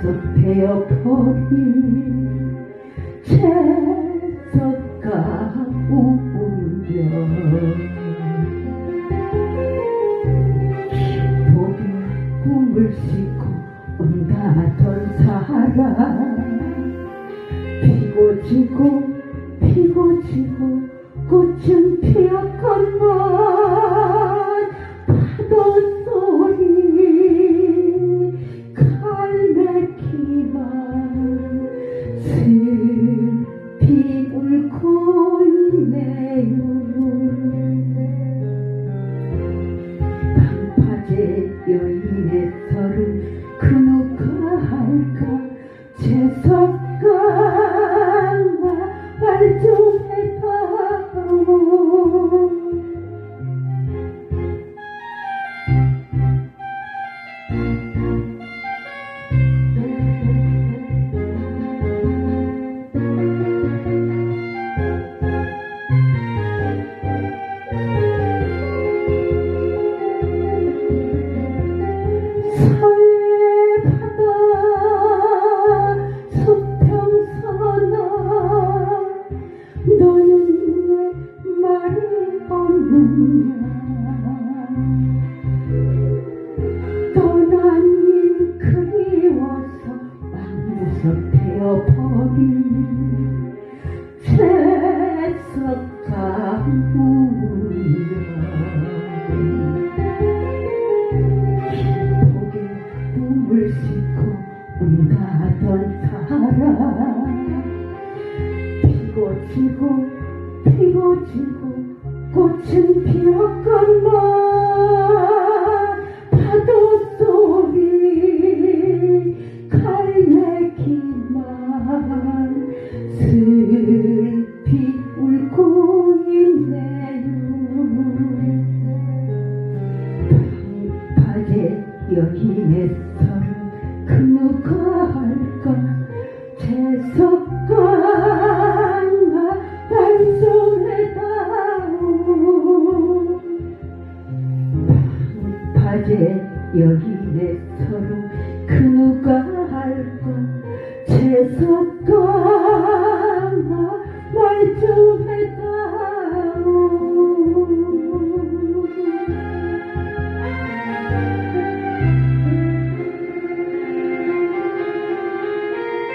숲 베어퍼진 채석가 우며 기복이 꿈을 싣고 온다던 사람. 피고 지고 피고 지고 꽃은 피었건만. 떠난 일 그리워서 맘무섭 되어버린 채석가무여 길목에 꿈을 싣고 운다던 사람. 피고 지고 피고 지고 꽃은 피었건만 파도 소리 갈매기만 슬피 울고 있네요 방파제 여기에 서른 그 누가 할까 방파제 여기에 서른 그 누가 할까 재석강아